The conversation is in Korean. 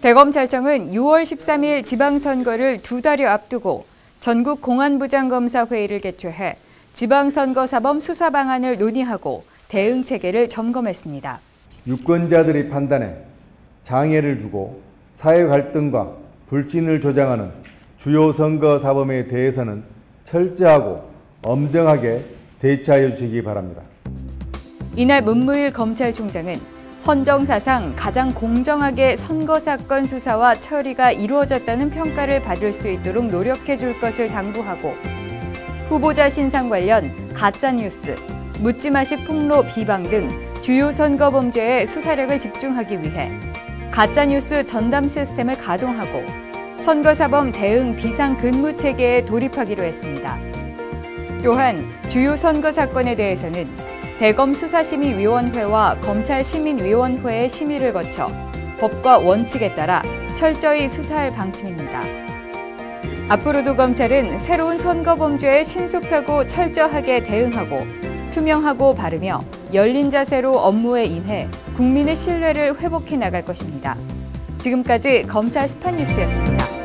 대검찰청은 6월 13일 지방선거를 두 달여 앞두고 전국 공안부장검사 회의를 개최해 지방선거 사범 수사 방안을 논의하고 대응 체계를 점검했습니다. 유권자들이 판단에 장애를 두고 사회 갈등과 불신을 조장하는 주요 선거 사범에 대해서는 철저하고 엄정하게 대처해 주시기 바랍니다. 이날 문무일 검찰총장은 헌정사상 가장 공정하게 선거 사건 수사와 처리가 이루어졌다는 평가를 받을 수 있도록 노력해 줄 것을 당부하고 후보자 신상 관련 가짜뉴스, 묻지마식 폭로 비방 등 주요 선거 범죄에 수사력을 집중하기 위해 가짜뉴스 전담 시스템을 가동하고 선거사범 대응 비상 근무 체계에 돌입하기로 했습니다. 또한 주요 선거 사건에 대해서는 대검 수사심의위원회와 검찰시민위원회의 심의를 거쳐 법과 원칙에 따라 철저히 수사할 방침입니다. 앞으로도 검찰은 새로운 선거 범죄에 신속하고 철저하게 대응하고 투명하고 바르며 열린 자세로 업무에 임해 국민의 신뢰를 회복해 나갈 것입니다. 지금까지 검찰 스팟 뉴스였습니다.